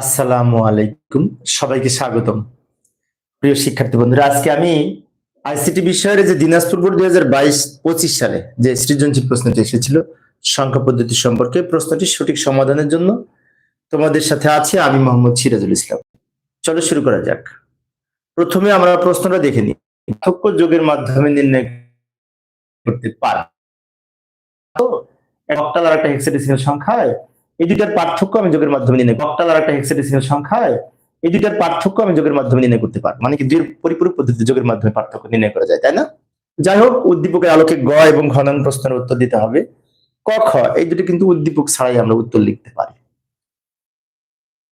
আসসালামু আলাইকুম। সবাইকে স্বাগতম। প্রিয় শিক্ষার্থী বন্ধুরা, আজকে আমি আইসিটি বিষয়ের যে দিনাজপুর বোর্ড দুই হাজার বাইশ পঁচিশ সালে যে সৃজনশীল প্রশ্নটি এসেছিল, সংখ্যা পদ্ধতি সম্পর্কে প্রশ্নটি সঠিক সমাধানের জন্য তোমাদের সাথে আছে আমি মোহাম্মদ সিরাজুল ইসলাম। চলো শুরু করা যাক। প্রথমে আমরা প্রশ্নটা দেখে নিই। পার্থক্য যোগের মাধ্যমে নির্ণয় করতে পার। একটা সংখ্যায় এই দুইটার পার্থক্য আমি যোগের মাধ্যমে নির্ণয় অক্টাল আর একটা হেক্সাডেসিমাল সংখ্যায় এই দুইটার পার্থক্য আমি যোগের মাধ্যমে নির্ণয় করতে পারব। মানে কি দুই পরিপূরক পদ্ধতিতে যোগের মাধ্যমে পার্থক্য নির্ণয় করা যায়, তাই না? যাই হোক, উদ্দীপকের আলোকে গ এবং ঘনন প্রশ্নের উত্তর দিতে হবে। ক, খ, এই দুটি কিন্তু উদ্দীপক ছাড়াই আমরা উত্তর লিখতে পারি।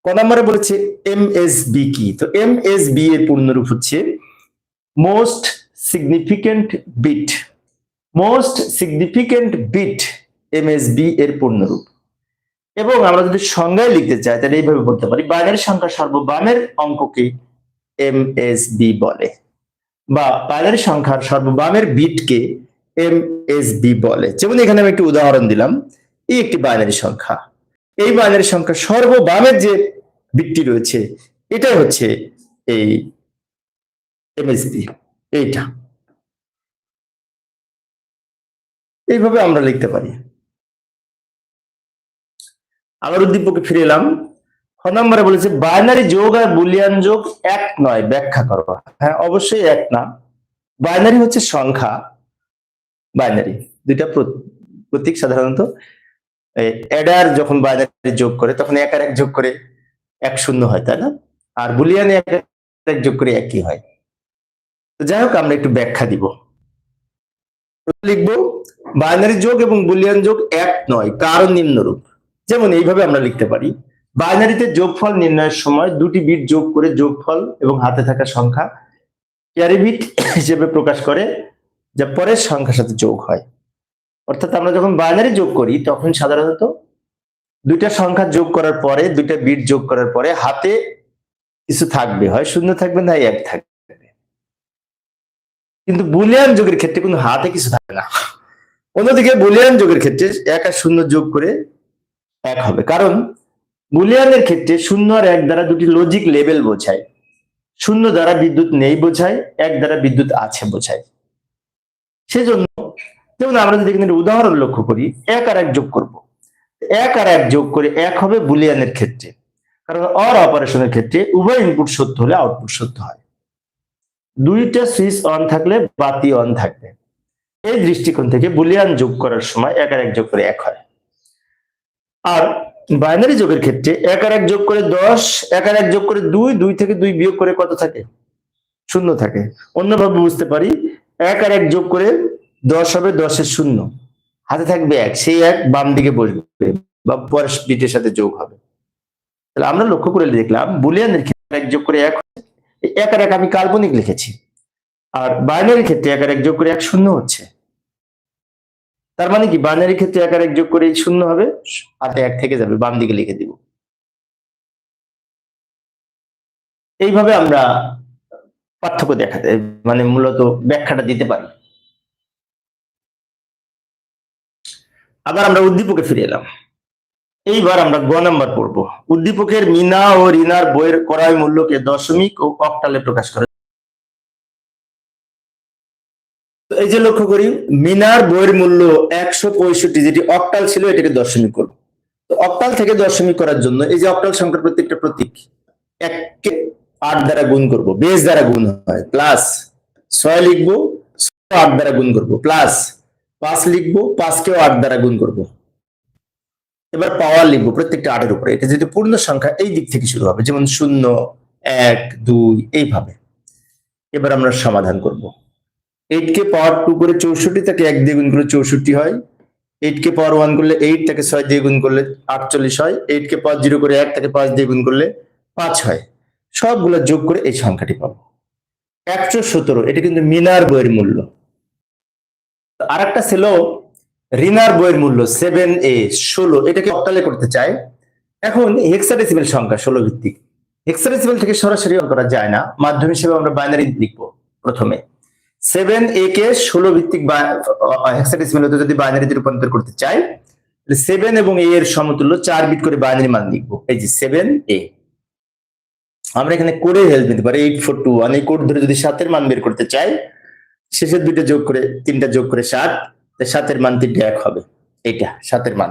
ক নম্বরে বলেছে এম এস বি কি? তো এম এস বি এর পূর্ণরূপ হচ্ছে most significant bit most significant bit M S B এর পূর্ণরূপ। এবং আমরা যদি সংজ্ঞায় লিখতে চাই, তাহলে এইভাবে বলতে পারি বাইনারি সংখ্যা সর্ববামের অঙ্ককে এম এস বি বলে। বা বাইনারি সংখ্যার সর্ববামের বিটকে এম এস বি বলে। যেমন এখানে আমি একটি উদাহরণ দিলাম, এই একটি বাইনারি সংখ্যা। এই বাইনারি সংখ্যা সর্ববামের যে বিটটি রয়েছে, এটাই হচ্ছে এই এমএসবি এইটা। এইভাবে আমরা লিখতে পারি। আবার উদ্দীপকে ফিরে এলাম। খ নম্বরে বলেছে, বাইনারি যোগ আর বুলিয়ান যোগ এক নয়, ব্যাখ্যা করো। হ্যাঁ অবশ্যই এক না। বাইনারি হচ্ছে সংখ্যা। বাইনারি, দুইটা প্র- প্রতীক সাধারণত। এডার যখন বাইনারি যোগ করে, তখন এক আর এক যোগ করে এক শূন্য হয়, তাই না? আর বুলিয়ানে এক এক যোগ করে একই হয়। তো যাই হোক, আমরা একটু ব্যাখ্যা দিব। লিখব, বাইনারি যোগ এবং বুলিয়ান যোগ এক নয়, কারণ নিম্নরূপ। যেমন এইভাবে আমরা লিখতে পারি, বাইনারিতে যোগফল নির্ণয়ের সময় দুটি বিট যোগ করে যোগফল এবং হাতে থাকা সংখ্যা ক্যারি বিট হিসেবে প্রকাশ করে যা পরের সংখ্যার সাথে যোগ হয়। অর্থাৎ আমরা যখন বাইনারি যোগ করি, তখন সাধারণত দুইটা সংখ্যা যোগ করার পরে, দুইটা বিট যোগ করার পরে হাতে কিছু থাকবে। হয় শূন্য থাকবে না, এক থাকবে। কিন্তু বুলিয়ান যোগের ক্ষেত্রে কোনো হাতে কিছু থাকে না। অন্যদিকে বুলিয়ান যোগের ক্ষেত্রে এক আর শূন্য যোগ করে এক হবে। কারণ বুলিয়ানের ক্ষেত্রে শূন্য আর এক দ্বারা দুটি লজিক লেভেল বোঝায়। শূন্য দ্বারা বিদ্যুৎ নেই বোঝায়, এক দ্বারা বিদ্যুৎ আছে বোঝায়। সেজন্য যেমন আমরা যদি এখানে উদাহরণ লক্ষ্য করি, এক আর এক যোগ করব। এক আর এক যোগ করে এক হবে বুলিয়ানের ক্ষেত্রে। কারণ অর অপারেশনের ক্ষেত্রে উভয় ইনপুট সত্য হলে আউটপুট সত্য হয়। দুইটা সুইচ অন থাকলে বাতি অন থাকবে। এই দৃষ্টিকোণ থেকে বুলিয়ান যোগ করার সময় এক আর এক যোগ করে এক হয়। আর বাইনারি যোগের ক্ষেত্রে এক আর এক যোগ করে দশ, এক আর এক যোগ করে দুই দুই থেকে দুই বিয়োগ করে কত থাকে? শূন্য থাকে। অন্যভাবে বুঝতে পারি, এক আর এক যোগ করে দশ হবে দশের শূন্য। হাতে থাকবে এক, সেই এক বাম দিকে বসবে বা পরের বিটের সাথে যোগ হবে। তাহলে আমরা লক্ষ্য করে দেখলাম, বুলিয়ানের ক্ষেত্রে এক যোগ করে এক। এক আর এক আমি কাল্পনিক লিখেছি। আর বাইনারির ক্ষেত্রে এক আর এক যোগ করে এক শূন্য হচ্ছে। তার মানে কি? বাইনারি ক্ষেত্রে এক আর এক যোগ করে শূন্য হবে, আর এক থেকে যাবে, বাম দিকে লিখে দিব। এইভাবে আমরা পার্থক্য দেখাতে মানে মূলত ব্যাখ্যাটা দিতে পারি। আবার আমরা উদ্দীপকে ফিরে এলাম। এইবার আমরা গ নাম্বার পড়ব। উদ্দীপকের মিনা ও রিনার বইয়ের ক্রয় মূল্যকে দশমিক ও অক্টালে প্রকাশ করে। তো এই যে লক্ষ্য করি, মিনার বইয়ের মূল্য একশো পঁয়ষট্টি যেটি অক্টাল ছিল, এটাকে দশমিক করব। তো অক্টাল থেকে দশমিক করার জন্য এই যে অক্টাল সংখ্যার প্রত্যেকটা প্রতীক এককে আট দ্বারা গুণ করব বেস দ্বারা গুণ হয় প্লাস ছয় লিখব আট দ্বারা গুণ করব প্লাস পাঁচ লিখব, পাঁচকেও আট দ্বারা গুণ করব। এবার পাওয়ার লিখব প্রত্যেকটা আটের উপরে, এটা যদি পূর্ণ সংখ্যা এই দিক থেকে শুরু হবে, যেমন শূন্য, এক, দুই, এইভাবে। এবার আমরা সমাধান করব। এইট কে পাওয়ার টু করে চৌষট্টি তাকে এক দিয়ে গুণ করলে চৌষট্টি হয়। এইট কে পাওয়ার ওয়ান করলে এইট তাকে ছয় দিয়ে গুণ করলে আটচল্লিশ হয়। এইট কে পাওয়ার জিরো করে এক, তাকে পাঁচ দিয়ে গুণ করলে পাঁচ হয়। সবগুলো যোগ করে এই সংখ্যাটি পাবো। একশো সতেরো, এটা কিন্তু মিনার বইয়ের মূল্য। আর একটা ছিল রিনার বইয়ের মূল্য সেভেন এ ষোলো, এটাকে অক্টালে করতে চায় এখন হেক্সাডেসিমেল সংখ্যা ষোলো ভিত্তিক। হেক্সাডেসিমেল থেকে সরাসরি করা যায় না। মাধ্যম হিসেবে আমরা বাইনারি লিখব প্রথমে। সেভেন এ কে ষোলো ভিত্তিক যদি বাইনারিতে রূপান্তর করতে চাই, তাহলে সেভেন এবং এ এর সমতুল্য চার বিট করে বাইনারি মান লিখব। এই যে সেভেন এ আমরা এখানে কোডের হেল্প নিতে পারি এইট ফোর টু ওয়ান এই কোড ধরে যদি সাতের মান বের করতে চাই, শেষের দুইটা যোগ করে, তিনটা যোগ করে সাত সাতের মান তিনটে এক হবে। এইটা, সাতের মান।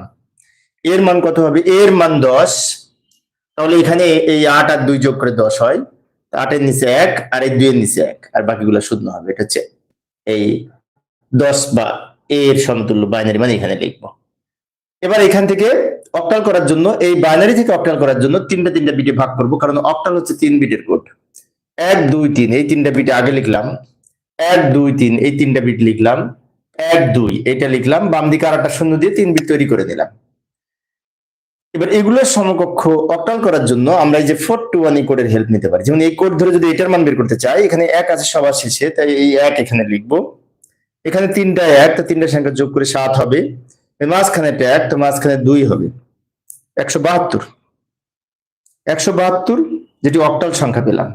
এর মান কত হবে? এর মান দশ। তাহলে এখানে এই আট আর দুই যোগ করে দশ হয়। আটের নিচে এক আর এই দুইয়ের নিচে এক, আর বাকিগুলো শূন্য হবে। এটা হচ্ছে এই দশ বা এর সমতুল্য বাইনারি মানে এখানে লিখব। এবার এখান থেকে অক্টাল করার জন্য, এই বাইনারি থেকে অক্টাল করার জন্য তিনটা তিনটা বিটে ভাগ করব, কারণ অক্টাল হচ্ছে তিন বিটের কোড এক, দুই, তিন, এই তিনটা বিটে আগে লিখলাম। এক, দুই, তিন, এই তিনটা বিট লিখলাম। এক, দুই, এটা লিখলাম বাম দিকে আর একটা শূন্য দিয়ে তিন বিট তৈরি করে দিলাম। এবার এগুলোর সমকক্ষ অক্টাল করার জন্য আমরা এই যে ফোর টু ওয়ান এই কোডের হেল্প নিতে পারি। যেমন এই কোড ধরে যদি এটার মান বের করতে চাই, এখানে এক আছে সবার শেষে, তাই এই এক এখানে লিখব। এখানে তিনটা এক, তো তিনটা সংখ্যা যোগ করে সাত হবে। মাঝখানে একটা এক, তো মাঝখানে দুই হবে। একশো বাহাত্তর। একশো বাহাত্তর, যেটি অক্টাল সংখ্যা পেলাম।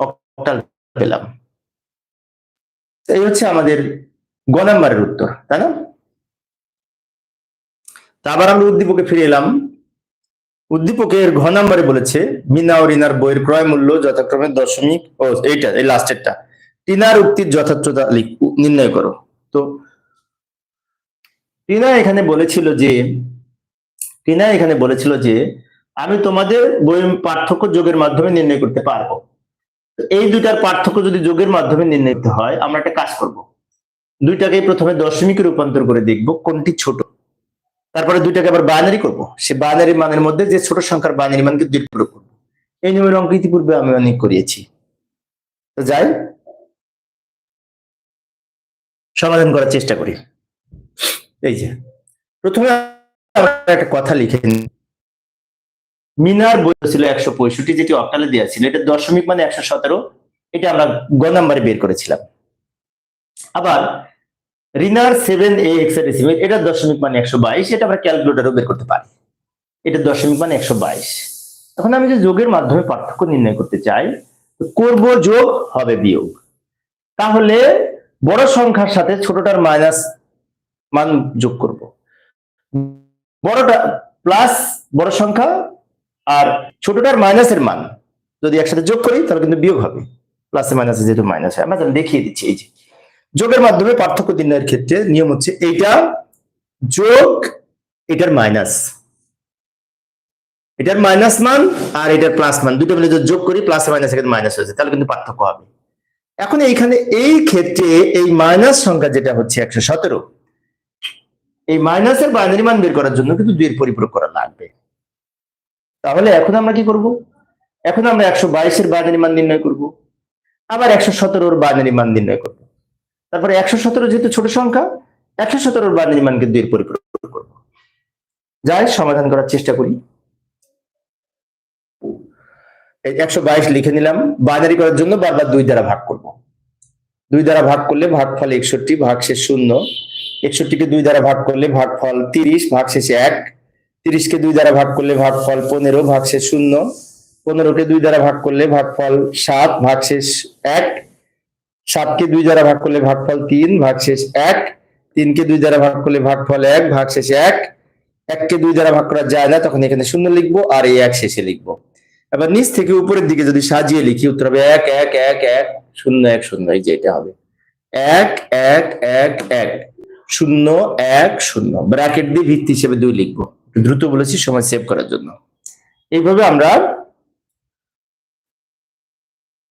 অক্টাল পেলাম। এই হচ্ছে আমাদের গ নাম্বারের উত্তর, তাই না? তা আবার আমরা উদ্দীপকে ফিরে এলাম। উদ্দীপকের ঘ নাম্বারে বলেছে মিনা ও রিনার বইয়ের ক্রয় মূল্য যথাক্রমে দশমিক ও এইটা, এই লাস্টেরটা টিনার উক্তির যথার্থতা নির্ণয় করো। তো, টিনা এখানে বলেছিল যে, টিনা এখানে বলেছিল যে, আমি তোমাদের বই পার্থক্য যোগের মাধ্যমে নির্ণয় করতে পারব। এই দুইটার পার্থক্য যদি যোগের মাধ্যমে নির্ণয় হয়, আমরা একটা কাজ করব। দুইটাকে প্রথমে দশমিকে রূপান্তর করে দেখব কোনটি ছোট। তারপরে দুইটাকে আবার বাইনারি করব। সে বাইনারি মানের মধ্যে যে ছোট সংখ্যার বাইনারি মানকে দুই প্রয়োগ করব। এই নিয়মের অঙ্ক ইতিপূর্বে আমি অনেক করিয়েছি। তো যাই, সমাধান করার চেষ্টা করি। এই যে, প্রথমে একটা কথা লিখে। মিনার বই ছিল একশো পঁয়ষট্টি, যেটি অকালে দেওয়া ছিল। এটা দশমিক মানে একশো সতেরো। এটা আমরা গ নাম্বারে বের করেছিলাম। আবার রিনার সেভেন এ এক্সাডেসিমেল এটা দশমিক মানে একশো বাইশ, এটা আমরা ক্যালকুলেটারও বের করতে পারি। এটা দশমিক মানে একশো বাইশ। এখন আমি যে যোগের মাধ্যমে পার্থক্য নির্ণয় করতে চাই করব যোগ হবে বিয়োগ। তাহলে বড় সংখ্যার সাথে ছোটটার মাইনাস মান যোগ করব। বড়টা প্লাস বড় সংখ্যা আর ছোটটার মাইনাসের মান যদি একসাথে যোগ করি, তাহলে কিন্তু বিয়োগ হবে। প্লাসে মাইনাসে যেহেতু মাইনাস হয়, আমরা দেখিয়ে দিচ্ছি, এই যে। যোগের মাধ্যমে পার্থক্য নির্ণয়ের ক্ষেত্রে নিয়ম হচ্ছে এইটা যোগ এটার মাইনাস এটার মাইনাস মান আর এটার প্লাস মান দুটো মিলে যদি যোগ করি প্লাস মাইনাস এখানে মাইনাস হয়েছে তাহলে কিন্তু পার্থক্য হবে। এখন এইখানে এই ক্ষেত্রে এই মাইনাস সংখ্যা যেটা হচ্ছে একশো সতেরো, এই মাইনাসের বাইনারি মান বের করার জন্য কিন্তু দুইয়ের পরিপূরক করা লাগবে। তাহলে এখন আমরা কি করব? এখন আমরা একশো বাইশের বাইনারি মান নির্ণয় করব, আবার একশো সতেরোর বাইনারি মান নির্ণয় করব। তারপরে একশো সতেরো যেহেতু ছোট সংখ্যা, একশো সতেরোর বাইনারি নির্মাণকে দুই পরিপূরক করব। যাই, সমাধান করার চেষ্টা করি। একশো বাইশ লিখে নিলাম। বাইনারি করার জন্য বারবার দুই দ্বারা ভাগ করব। দুই দ্বারা ভাগ করলে ভাগফল একষট্টি ভাগ শেষ শূন্য। একষট্টিকে দুই দ্বারা ভাগ করলে ভাগফল তিরিশ ভাগ শেষে এক। তিরিশকে দুই দ্বারা ভাগ করলে ভাগফল পনেরো ভাগ শেষ শূন্য। পনেরোকে দুই দ্বারা ভাগ করলে ভাগফল সাত ভাগ শেষ এক। সাতকে দুই দ্বারা ভাগ করলে ভাগফল তিন ভাগ শেষ এক। তিনকে দুই দ্বারা ভাগ করলে ভাগফল এক ভাগ শেষে এক। এককে দুই দ্বারা ভাগ করা যায় না, তখন এখানে শূন্য লিখব আর এই এক শেষে লিখব। এবার নিচ থেকে উপরের দিকে যদি সাজিয়ে লিখি, উত্তর হবে এক এক এক এক, শূন্য এক, শূন্য, এই যে এটা হবে। এক এক এক এক, শূন্য এক, শূন্য, ব্র্যাকেট দিয়ে ভিত্তি হিসেবে দুই লিখব। দ্রুত বলেছি, সময় সেভ করার জন্য। এইভাবে আমরা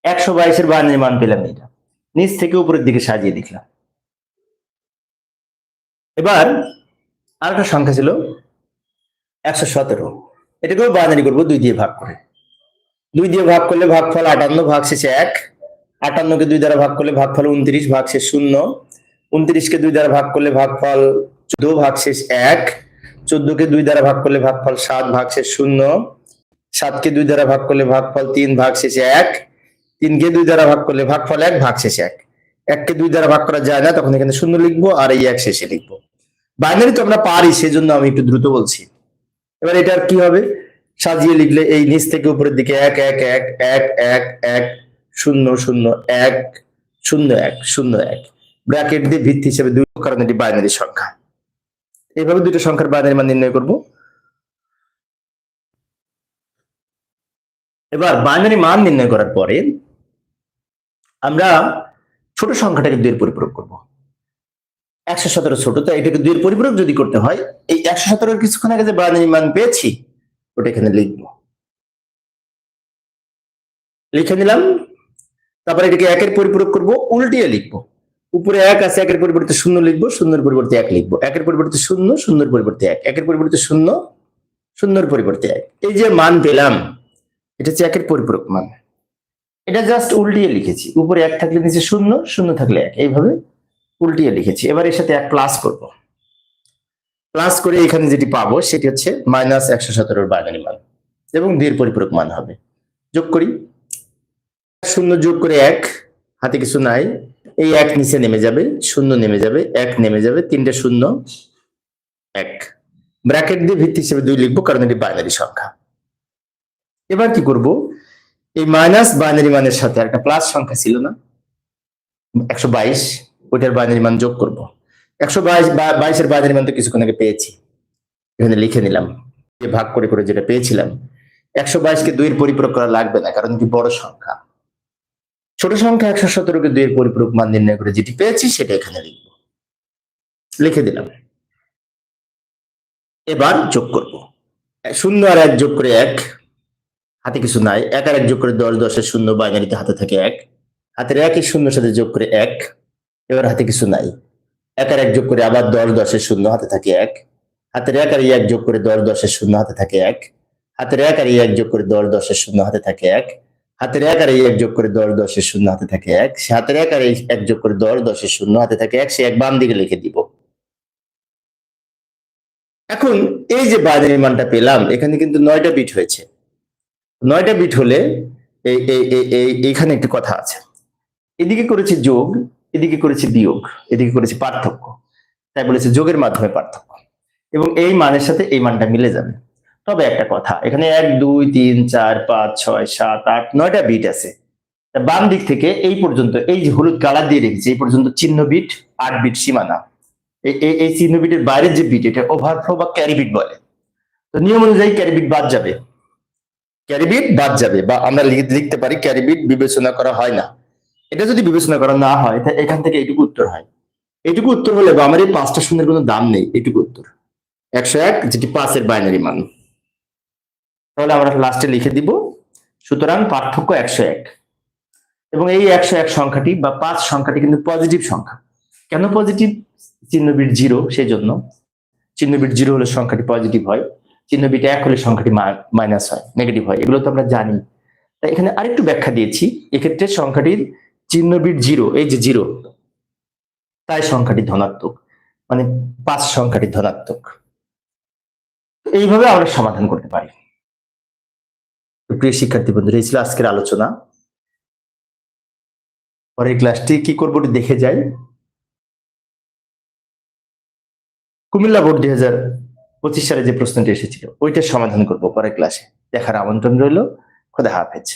একশো বাইশের বানের মান পেলাম এটা। নিচ থেকে উপরের দিকে সাজিয়ে লিখলাম এবার আরেকটা সংখ্যা ছিল একশো সতেরো। এটাকেও বাইনারি করব দুই দিয়ে ভাগ করে। দুই দিয়ে ভাগ করলে ভাগফল আটান্ন, ভাগ শেষে এক। আটান্নকে দুই দ্বারা ভাগ করলে ভাগফল উনত্রিশ, ভাগ শেষ শূন্য। উনত্রিশকে দুই দ্বারা ভাগ করলে ভাগফল চোদ্দ, ভাগ শেষ এক। চোদ্দকে দুই দ্বারা ভাগ করলে ভাগফল সাত, ভাগ শেষ শূন্য। সাতকে দুই দ্বারা ভাগ করলে ভাগফল তিন, ভাগ শেষে এক। তিনকে দুই দ্বারা ভাগ করলে ভাগফল এক, ভাগ শেষে এক। এককে দুই দ্বারা ভাগ করা যায় না, তখন এখানে শূন্য লিখব আর এই এক শেষে লিখব। বাইনারি তো আমরা পারি, সেজন্য আমি একটু দ্রুত বলছি। এবার এটার কি হবে? সাজিয়ে লিখলে এই নিচ থেকে উপরের দিকে এক এক এক এক এক এক, শূন্য শূন্য, এক শূন্য এক শূন্য, এক। ব্র্যাকেট দিয়ে ভিত্তি হিসেবে দুই কারণ এটি বাইনারি সংখ্যা। এইভাবে দুটো সংখ্যার বাইনারি মান নির্ণয় করব। এবার বাইনারি মান নির্ণয় করার পরে আমরা ছোট সংখ্যাটাকে দুইয়ের পরিপূরক করব। একশো সতেরো ছোট, তো এটাকে দুইয়ের পরিপূরক যদি করতে হয়, এই একশো সতেরোর কিছুক্ষণ আগে যে বাইনারি মান পেয়েছি, ওটা এখানে লিখব। লিখে নিলাম, তারপরে এটাকে একের পরিপূরক করব, উল্টিয়ে লিখব। উপরে এক আছে, একের পরিবর্তে শূন্য লিখব, শূন্যের পরিবর্তে এক লিখব। একের পরিবর্তে শূন্য, শূন্যের পরিবর্তে এক। একের পরিবর্তে শূন্য, শূন্যের পরিবর্তে এক। এই যে মান পেলাম, এটা হচ্ছে একের পরিপূরক মান। এটা জাস্ট উল্টিয়ে লিখেছি। উপরে এক থাকলে নিচে শূন্য শূন্য থাকলে এক। এইভাবে উল্টিয়ে লিখেছি। এবার এর সাথে এক প্লাস করব। প্লাস করে এখানে যেটি পাবো, সেটি হচ্ছে মাইনাস একশো সতেরোর বাইনারি মান এবং দুইয়ের পরিপূরক মান হবে। যোগ করি। শূন্য যোগ করে এক, হাতে কিছু নাই। এই এক নিচে নেমে যাবে, শূন্য নেমে যাবে, এক নেমে যাবে, তিনটে শূন্য, এক। ব্র্যাকেট দিয়ে ভিত্তি হিসেবে দুই লিখব, কারণ এটি বাইনারি সংখ্যা। এবার কি করব? এই মাইনাস বাইনারি মানের সাথে একটা প্লাস সংখ্যা ছিল না। একশো বাইশ, ওইটার বাইনারি মান যোগ করব। একশো বাইশ বাইশের বাইনারি মান তো কিছুক্ষণ আগে পেয়েছি। এখানে লিখে নিলাম। যে ভাগ করে করে যেটা পেয়েছিলাম, একশো বাইশকে দুইয়ের পরিপূরক করা লাগবে না, কারণ এটি বড় সংখ্যা। ছোট সংখ্যা একশো সতেরোকে দুইয়ের পরিপূরক মান নির্ণয় করে যেটি পেয়েছি সেটা এখানে লিখব। লিখে দিলাম। এবার যোগ করব। শূন্য আর এক যোগ করে এক হাতে কিছু নাই। এক আর এক যোগ করে দশ, দশের শূন্য, বাইনারিতে হাতে থাকে এক। হাতের একই শূন্যর সাথে যোগ করে এক, এবার হাতে কিছু নাই। এক আর এক যোগ করে আবার দশ, দশের শূন্য, হাতে থাকে এক। হাতের এক আর এক যোগ করে দশ, দশের শূন্য, হাতে থাকে এক। হাতের এক আর এক যোগ করে দশ, দশের শূন্য, হাতে থাকে এক। হাতের এক আর এক যোগ করে দশ, দশের শূন্য, হাতে থাকে এক। সে হাতের এক আর এক যোগ করে দশ, দশের শূন্য, হাতে থাকে এক। সে এক বাম দিকে লিখে দিব। এখন এই যে বাইনারি মানটা পেলাম, এখানে কিন্তু নয়টা বিট হয়েছে। নয়টা বিট হলে এই এই এই- এই এইখানে একটি কথা আছে। এদিকে করেছে যোগ, এদিকে করেছে বিয়োগ, এদিকে করেছে পার্থক্য। তাই বলেছে যোগের মাধ্যমে পার্থক্য। এবং এই মানের সাথে এই মানটা মিলে যাবে। তবে একটা কথা, এখানে এক, দুই, তিন, চার, পাঁচ, ছয়, সাত, আট, নয়টা বিট আছে। বাম দিক থেকে এই পর্যন্ত এই যে হলুদ কালার দিয়ে রেখেছি, এই পর্যন্ত চিহ্ন বিট আট বিট সীমানা। এই চিহ্ন বিটের বাইরের যে বিট এটা ওভারফ্লো বা ক্যারি বিট বলে। তো নিয়ম অনুযায়ী ক্যারি বিট বাদ যাবে। ক্যারি বিট বাদ যাবে বা আমরা লিখ- লিখতে পারি ক্যারিবিট বিবেচনা করা হয় না। এটা যদি বিবেচনা করা না হয়, তাহলে এখান থেকে এটুকু উত্তর হয়। এটুকু উত্তর হলে বা আমার এই পাঁচটা শূন্যের কোনো দাম নেই এটুকু উত্তর। একশো এক যেটি পাঁচের বাইনারি মান। তাহলে আমরা লাস্টে লিখে দিব, সুতরাং পার্থক্য একশো এক। এবং এই একশো এক সংখ্যাটি বা পাঁচ সংখ্যাটি কিন্তু পজিটিভ সংখ্যা। কেন পজিটিভ চিহ্নবিট জিরো সেই জন্য চিহ্নবিট জিরো হলে সংখ্যাটি পজিটিভ হয়। চিহ্নবিট এক হলে সংখ্যাটি মাইনাস হয় নেগেটিভ হয়, এগুলো তো আমরা জানি। তাই এখানে আরেকটু ব্যাখ্যা দিয়েছি, এক্ষেত্রে সংখ্যাটির চিহ্নবিট জিরো এই যে জিরো তাই সংখ্যাটি ধনাত্মক মানে পাঁচ সংখ্যাটি ধনাত্মক। এইভাবে আমরা সমাধান করতে পারি। প্রিয় শিক্ষার্থী বন্ধুরা, এই ছিল আজকের আলোচনা। পরের ক্লাসটি কি করব দেখে যাই। কুমিল্লা বোর্ড দুই হাজার পঁচিশ সালে যে প্রশ্নটি এসেছিল, ওইটার সমাধান করব পরের ক্লাসে দেখার আমন্ত্রণ রইল, খোদা হাফেজ।